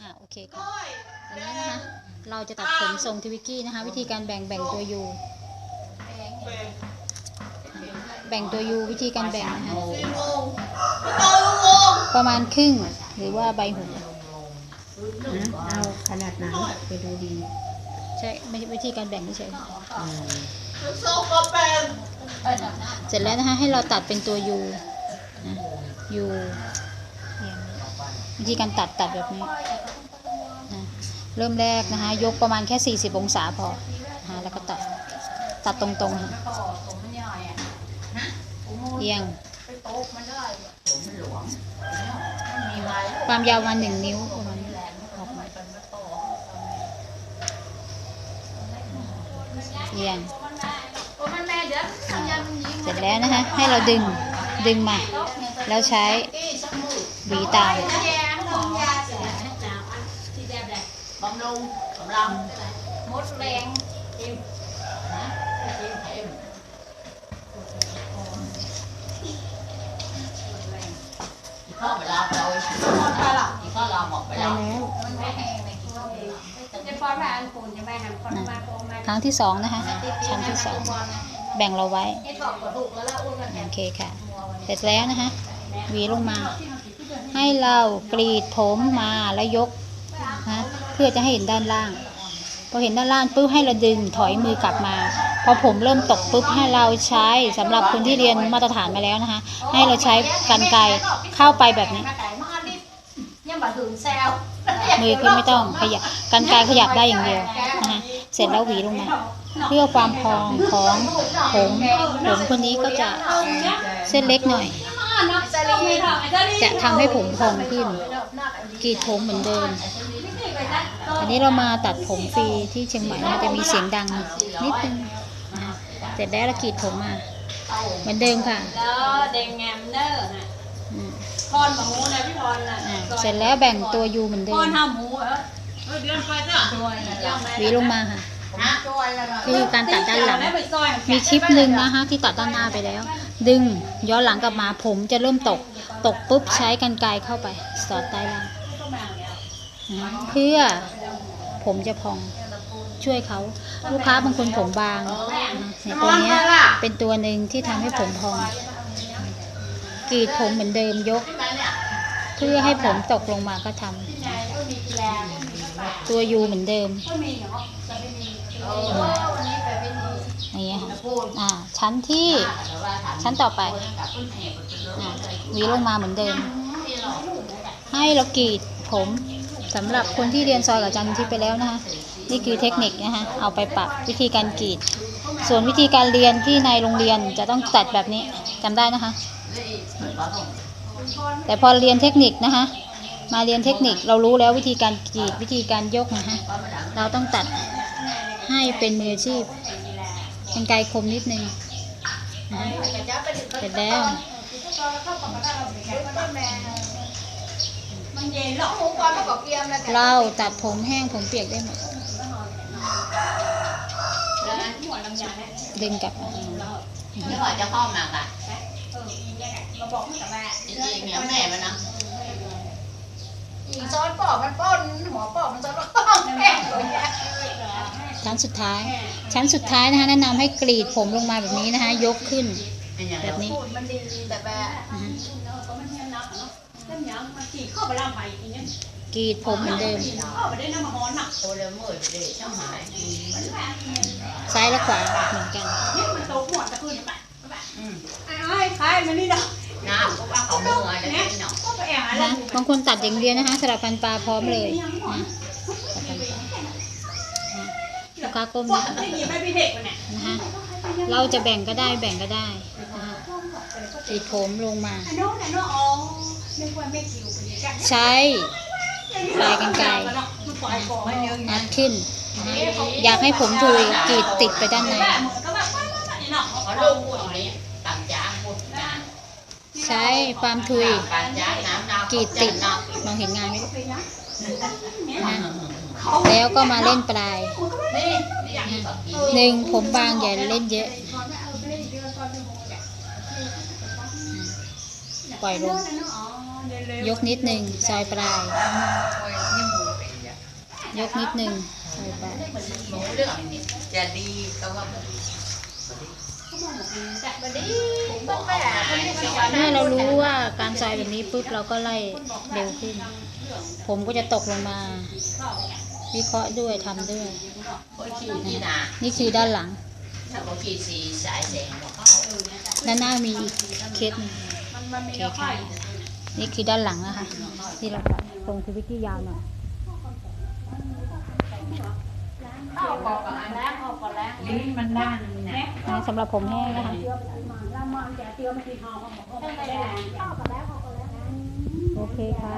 อ่าโอเคค่ะอันนี้นะคะ เราจะตัดผมทรงทิวิกกี้นะคะ วิธีการแบ่งแบ่งตัวยูแบ่งตัวยูวิธีการแบ่งนะคะประมาณครึ่งหรือว่าใบหูนะเอาขนาดไหนไปดูดี ใช่ไม่ใช่วิธีการแบ่งเฉยอืมๆเสร็จแล้วนะคะให้เราตัดเป็นตัวยูนะยูวิธีการตัดตัดแบบนี้นะ เริ่มแรกนะคะยกประมาณแค่ 40 องศาพอนะคะแล้วก็ตัดตัดตรงๆค่ะเอียงความยาวมาหนึ่งนิ้วประมาณนี้ออกมาเอียงเสร็จแล้วนะคะให้เราดึงดึงมา แล้วใช้หวีตาม ลุงกำลังมดแรงเอ็มอีกข้อเวลาเราอีกข้อเราหมดไปได้แล้วแล้วมันไม่แห้งในที่เราเองจะปอนมาอันปูนจะไปนปอนมาปอนมาครั้งที่สองนะคะชั้นที่สองแบ่งเราไว้โอเคค่ะ เสร็จแล้วนะคะวีลงมา ให้เรากรีดผมมาแล้วยก พื่อจะให้เห็นด้านล่าง พอเห็นด้านล่างปุ๊บให้เราดึงถอยมือกลับมา พอผมเริ่มตกปุ๊บให้เราใช้สำหรับคนที่เรียนมาตรฐานมาแล้วนะคะ ให้เราใช้กันไกรเข้าไปแบบนี้ยังมาถึงแซวมือคือไม่ต้องขยับกันไกรขยับได้อย่างเดียวนะคะเสร็จแล้วหวีลงมาเพื่อความพองของผมผมคนนี้ก็จะเส้นเล็กหน่อย จะทำให้ผมพองขึ้นกรีดผมเหมือนเดิม อันนี้เรามาตัดผมฟรีที่เชียงใหม่มันจะมีเสียงดังนิดนึงนะคะเสร็จแล้วเรากรีดผมมาเหมือนเดิมค่ะแล้วเดงแงมเนอร์น่ะอืมพรหมูนะพี่พรน่ะอ่าเสร็จแล้วแบ่งตัวยูเหมือนเดิพมรทำหมูเหรอเดือนไปจ้ะตัวหวีลงมาค่ะคือการตัดด้านหลัง มีคลิปหนึ่งนะคะที่ตัดด้านหน้าไปแล้ว ดึงย้อนหลังกลับมาผมจะเริ่มตก ตกปุ๊บใช้กันไกรเข้าไป สอดใต้ล่างนะคะ เพื่อผมจะพองช่วยเขาลูกค้าบางคนผมบางเนี่ยตัวนี้เป็นตัวหนึ่งที่ทำให้ผมพองกรีดผมเหมือนเดิมยก เพื่อให้ผมตกลงมาก็ทำตัวยูเหมือนเดิมอย่างเงี้ยค่ะอ่าชั้นที่ชั้นต่อไปวีลงมาเหมือนเดิม ให้เรากรีดผม สำหรับคนที่เรียนซอยกับอาจันที่ไปแล้วนะคะนี่คือเทคนิคนะคะเอาไปปรับวิธีการกรีด ส่วนวิธีการเรียนที่ในโรงเรียนจะต้องตัดแบบนี้จำได้นะคะ แต่พอเรียนเทคนิคนะคะมาเรียนเทคนิคเรารู้แล้ววิธีการกรีดวิธีการยกนะคะเราต้องตัดให้เป็นมืออาชีพเป็นไกลคมนิดนึงนะคะเสร็จแล้ว เย็นหรอกหมูกรอบกับเกียมแล้วเราตัดผมแห้งผมเปียกได้หมดแล้วนั้นหัวลำไยเนี่ยดึงกลับมาไม่ว่าจะพ่อมาอะเอออีเนี่ยเราบอกให้กับแม่จริงๆเนี่ยแม่มันนะอีซอสปอกมันป้นหัวปอกมันซอสปอกแม่เลยเนี่ยชั้นสุดท้าย ชั้นสุดท้ายนะคะแนะนำให้กรีดผมลงมาแบบนี้นะคะยกขึ้นเป็นอย่างแบบนี้ เนาะเล่นยังมันขี่เข้าไปล่างไปอีกเนี่ยกรีดผมเหมือนเดิมเข้าไปได้น้ำมันร้อนอะโตเลยมืดเลยช่างหายซ้ายและขวาเหมือนกันนี่มันโตหัวตะคืนไปอืมไอ้ไอ้ใครมันนี่ดอกน้ำก็ว่าเขาเมื่อยจะกินเนาะก็ไปแอบอะไรนะคะบางคนตัดอย่างเดียวนะคะสลับฟันปลาพร้อมเลยนะสลับฟันปลานะลูกค้าก้มพวนิกดหน่ที่อยหยิบไปพี่เด็กมันเนี่ยนะคะเราจะแบ่งก็ได้แบ่งก็ได้นะคะกรีดผมลงมาไอ้ น้องไอ้น้องอ๋อนึกว่าไม่คิวไปเนี่ยใช้ปลายกรรไกรมันปล่อยปล่อยเยอะอัดขึ้นนะคะอยากให้ผมทุยกรีดติดไปด้านในก็แบบว่าเนี่ยเนาะเขาลูกพูดอย่างนี้ต่างจ้าพูดนะใช้ความทุยการจ้าน้ำน้ำกรีดติดน้มองเห็นงานไหมำนะคะแล้วก็มาเล่นปลายนี่นี่อย่างนี้ก็กินหนึ่งผมบางอย่าเล่นเยอะ ปล่อยลง ยกนิดหนึ่งซอยปลาย ยกนิดนึงใส่ปหนูเรื่งจะดีก็ว่าบัดนี้มันแปะคนที่มันเมื่อเรารู้ว่าการซอยแบบนี้ปุ๊บเราก็ไล่เร็วขึ้น ผมก็จะตกลงมา วิเคราะห์ด้วยทำด้วย นี่คือด้านหลังหน้าด้านหน้ามีอีกเคสหนึงโอเคค่ะ นี่คือด้านหลังนะคะ ที่เราตัดตรงคืวิที่ยาวหน่อยาก่นี่มันด้านสำหรับผมแห้งนะคะโอเคค่ะ